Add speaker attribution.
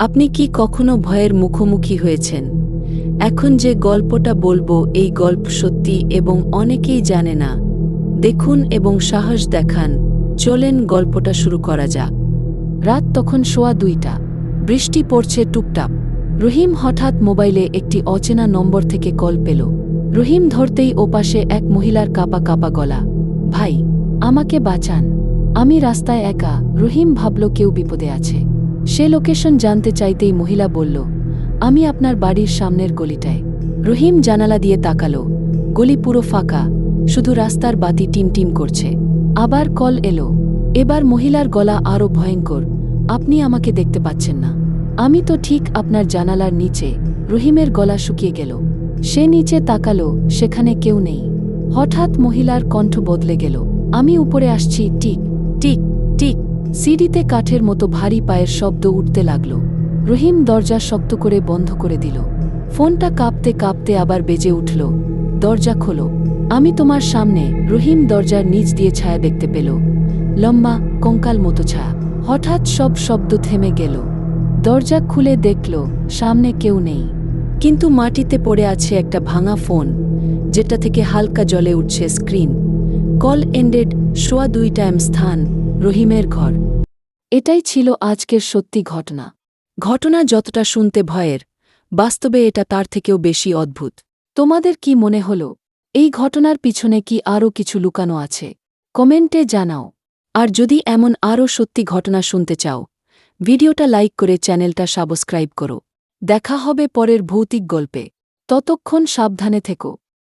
Speaker 1: আপনি কি কখনো ভয়ের মুখোমুখি হয়েছেন? এখন যে গল্পটা বলব, এই গল্প সত্যি এবং অনেকেই জানে না। দেখুন এবং সাহস দেখান। চলেন গল্পটা শুরু করা যাক। রাত তখন সোয়া দুইটা। বৃষ্টি পড়ছে টুপটাপ। রহিম হঠাৎ মোবাইলে একটি অচেনা নম্বর থেকে কল পেল। রহিম ধরতেই ওপাশে এক মহিলার কাপা কাপা গলা। ভাই, আমাকে বাঁচান। আমি রাস্তায় একা। রহিম ভাবল কেউ বিপদে আছে। সে লোকেশন জানতে চাইতেই মহিলা বলল, আমি আপনার বাড়ির সামনের গলিটায়। রহিম জানালা দিয়ে তাকালো। গলি পুরো ফাঁকা, শুধু রাস্তার বাতি টিমটিম করছে। আবার কল এলো। এবার মহিলার গলা আরও ভয়ঙ্কর, আপনি আমাকে দেখতে পাচ্ছেন না। আমি তো ঠিক আপনার জানালার নিচে। রহিমের গলা শুকিয়ে গেল। সে নিচে তাকালো, সেখানে কেউ নেই। হঠাৎ মহিলার কণ্ঠ বদলে গেল। আমি উপরে আসছি টিক টিক টিক সিঁড়িতে কাঠের মতো ভারী পায়ের শব্দ উঠতে লাগল। রহিম দরজা শক্ত করে বন্ধ করে দিল। ফোনটা কাঁপতে কাঁপতে আবার বেজে উঠল। দরজা খোলো। আমি তোমার সামনে রহিম দরজার নিচ দিয়ে ছায়া দেখতে পেল। লম্বা, কঙ্কাল মতো ছায়া। হঠাৎ সব শব্দ থেমে গেল। দরজা খুলে দেখল, সামনে কেউ নেই। কিন্তু মাটিতে পড়ে আছে একটা ভাঙা ফোন, যেটা থেকে হালকা জলে উঠছে স্ক্রিন। কল এন্ডেড, শোয়া দুই টাইম স্থান। রহিমের ঘর। এটাই ছিল আজকের সত্যি ঘটনা। ঘটনা যতটা শুনতে ভয়ের, বাস্তবে এটা তার থেকেও বেশি অদ্ভুত। তোমাদের কি মনে হল? এই ঘটনার পিছনে কি আরও কিছু লুকানো আছে? কমেন্টে জানাও। আর যদি এমন আরও সত্যি ঘটনা শুনতে চাও, ভিডিওটা লাইক করে চ্যানেলটা সাবস্ক্রাইব করো। দেখা হবে পরের ভৌতিক গল্পে। ততক্ষণ সাবধানে থেকো।